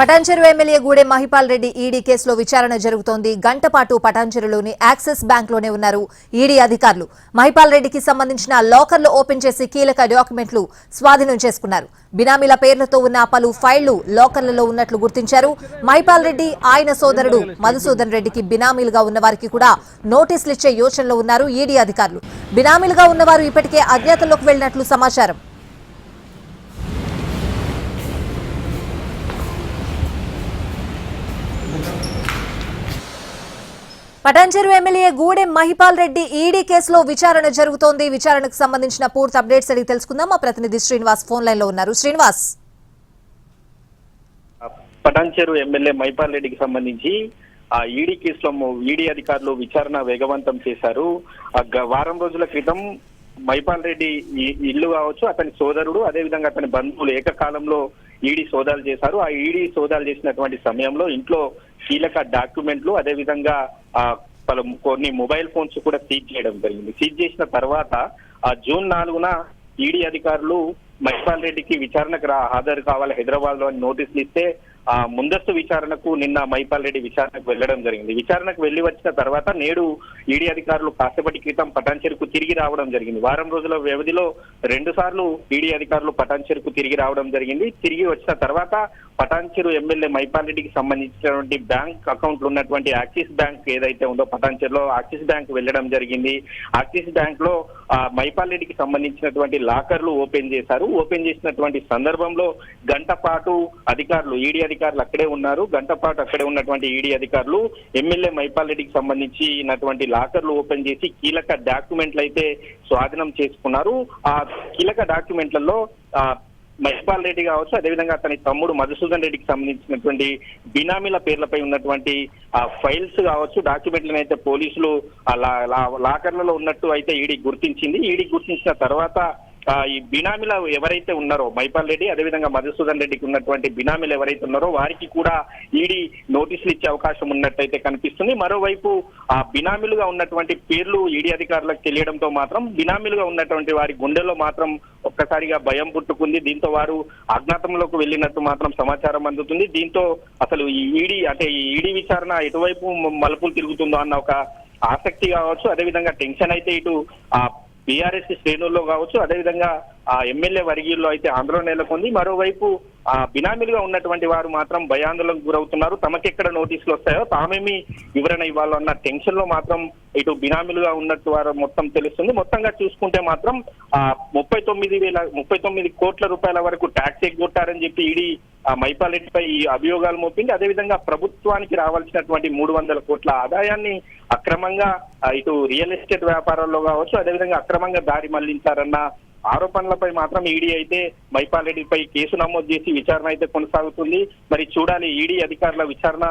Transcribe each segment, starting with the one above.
Patancheru MLA Gudem Mahipal Reddy ED కేసులో విచారణ జరుగుతోంది. గంటపాటు పటాన్చెరులోని యాక్సిస్ బ్యాంక్లోనే ఉన్నారు ఈడీ అధికారులు. మహిపాల్ రెడ్డికి సంబంధించిన లాకర్లు ఓపెన్ చేసి కీలక డాక్యుమెంట్లు స్వాధీనం చేసుకున్నారు. బినామీల పేర్లతో ఉన్న పలు ఫైళ్ళు లాకర్లలో ఉన్నట్లు గుర్తించారు. మహిపాల్ రెడ్డి ఆయన సోదరుడు మధుసూదన్ రెడ్డికి బినామీలుగా ఉన్న వారికి కూడా నోటీసులు ఇచ్చే యోచనలో ఉన్నారు ఈడీ అధికారులు. బినామీలుగా ఉన్నవారు ఇప్పటికే అజ్ఞాతంలోకి వెళ్ళినట్లు సమాచారం. పటాన్చెరు ఎమ్మెల్యే గూడెం మహిపాల్ రెడ్డి ఈడీ కేసులో విచారణ జరుగుతోంది. విచారణకు సంబంధించిన పూర్తి అప్డేట్స్ అడిగి తెలుసుకుందాం. మా ప్రతినిధి శ్రీనివాస్ ఫోన్ లైన్లో ఉన్నారు. శ్రీనివాస్. పటాన్చేరు ఎమ్మెల్యే మహిపాల్ రెడ్డికి సంబంధించి ఆ ఈడీ కేసులో ఈడీ అధికారులు విచారణ వేగవంతం చేశారు. గ- వారం రోజుల క్రితం మైపాల్ రెడ్డి ఇల్లు కావచ్చు అతని సోదరుడు అదేవిధంగా అతని బంధువులు ఏకకాలంలో ఈడీ సోదాలు చేశారు. ఆ ఈడీ సోదాలు చేసినటువంటి సమయంలో ఇంట్లో కీలక డాక్యుమెంట్లు అదేవిధంగా ఆ పలు కొన్ని మొబైల్ ఫోన్స్ కూడా సీజ్ చేయడం జరిగింది. సీజ్ చేసిన తర్వాత ఆ జూన్ నాలుగున ఈడీ అధికారులు మహిపాల్ రెడ్డికి విచారణకు రా హాజరు కావాలి హైదరాబాద్లో అని నోటీసులు ఇస్తే ఆ ముందస్తు విచారణకు నిన్న మైపాల్ రెడ్డి విచారణకు వెళ్ళడం జరిగింది. విచారణకు వెళ్ళి వచ్చిన తర్వాత నేడు ఈడీ అధికారులు కాసేపటి క్రితం పటాన్చెరుకు తిరిగి రావడం జరిగింది. వారం రోజుల వ్యవధిలో రెండు సార్లు ఈడీ అధికారులు పటాన్చెరుకు తిరిగి రావడం జరిగింది. తిరిగి వచ్చిన తర్వాత పటాన్చెరు ఎమ్మెల్యే మైపాల్రెడ్డికి సంబంధించినటువంటి బ్యాంక్ అకౌంట్లు ఉన్నటువంటి యాక్సిస్ బ్యాంక్ ఏదైతే ఉందో పటాన్చెరులో యాక్సిస్ బ్యాంక్ వెళ్ళడం జరిగింది. యాక్సిస్ బ్యాంక్లో ఆ, మైపాల్ సంబంధించినటువంటి లాకర్లు ఓపెన్ చేశారు. ఓపెన్ చేసినటువంటి సందర్భంలో గంట పాటు అధికారులు ఈడీ అధికారులు అక్కడే ఉన్నారు. గంట పాటు అక్కడే ఉన్నటువంటి ఈడీ అధికారులు ఎమ్మెల్యే మైపాల్రెడ్డికి సంబంధించినటువంటి లాకర్లు ఓపెన్ చేసి కీలక డాక్యుమెంట్లు అయితే స్వాధీనం చేసుకున్నారు. ఆ కీలక డాక్యుమెంట్లలో ఆ మహిపాల్ రెడ్డి కావచ్చు అదేవిధంగా అతని తమ్ముడు మధుసూదన్ రెడ్డికి సంబంధించినటువంటి బినామీల పేర్లపై ఉన్నటువంటి ఆ ఫైల్స్ కావచ్చు డాక్యుమెంట్లను అయితే పోలీసులు లా- లాకర్లలో ఉన్నట్టు అయితే ఈడీ గుర్తించింది. ఈడీ గుర్తించిన తర్వాత ఈ బినామీల ఎవరైతే ఉన్నారో మైపాల్ రెడ్డి అదేవిధంగా మధుసూదన్ రెడ్డికి ఉన్నటువంటి బినామీలు ఎవరైతే ఉన్నారో వారికి కూడా ఈడీ నోటీసులు ఇచ్చే అవకాశం ఉన్నట్టయితే కనిపిస్తుంది. మరోవైపు ఆ బినామీలుగా ఉన్నటువంటి పేర్లు ఈడీ అధికారులకు తెలియడంతో మాత్రం బినామీలుగా ఉన్నటువంటి వారి గుండెల్లో మాత్రం ఒక్కసారిగా భయం పుట్టుకుంది. దీంతో వారు అజ్ఞాతంలోకి వెళ్ళినట్టు మాత్రం సమాచారం అందుతుంది. దీంతో అసలు ఈ ఈడీ అంటే ఈ ఈడీ విచారణ ఎటువైపు మలుపులు తిరుగుతుందో అన్న ఒక ఆసక్తి కావచ్చు. అదేవిధంగా టెన్షన్ అయితే ఇటు ఆ బీఆర్ఎస్ శ్రేణుల్లో కావచ్చు. అదేవిధంగా ఆ ఎమ్మెల్యే వర్గీయుల్లో అయితే ఆందోళన నెలకొంది. మరోవైపు ఆ బినామీలుగా ఉన్నటువంటి వారు మాత్రం భయాందోళనకు గురవుతున్నారు. తమకెక్కడ నోటీసులు వస్తాయో తామేమి వివరణ ఇవ్వాలన్న టెన్షన్లో మాత్రం ఇటు బినామీలుగా ఉన్నట్టు వారు మొత్తం తెలుస్తుంది. మొత్తంగా చూసుకుంటే మాత్రం ఆ ముప్పై తొమ్మిది వేల ముప్పై తొమ్మిది కోట్ల రూపాయల వరకు ట్యాక్స్ ఎగ్గొట్టారని చెప్పి ఈడీ ఆ మైపాల్ రెడ్డిపై ఈ అభియోగాలు మోపింది. అదేవిధంగా ప్రభుత్వానికి రావాల్సినటువంటి మూడు వందల కోట్ల ఆదాయాన్ని అక్రమంగా ఇటు రియల్ ఎస్టేట్ వ్యాపారాల్లో కావచ్చు అదేవిధంగా అక్రమంగా దారి మళ్ళించారన్న ఆరోపణలపై మాత్రం ఈడీ అయితే మైపాల్ రెడ్డిపై కేసు నమోదు చేసి విచారణ అయితే కొనసాగుతుంది. మరి చూడాలి ఈడీ అధికారుల విచారణ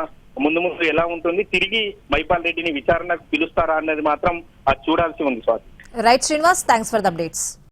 ముందు ముందు ఎలా ఉంటుంది? తిరిగి మైపాల్ రెడ్డిని విచారణకు పిలుస్తారా అన్నది మాత్రం అది చూడాల్సి ఉంది Swathi. Right Srinivas thanks for the updates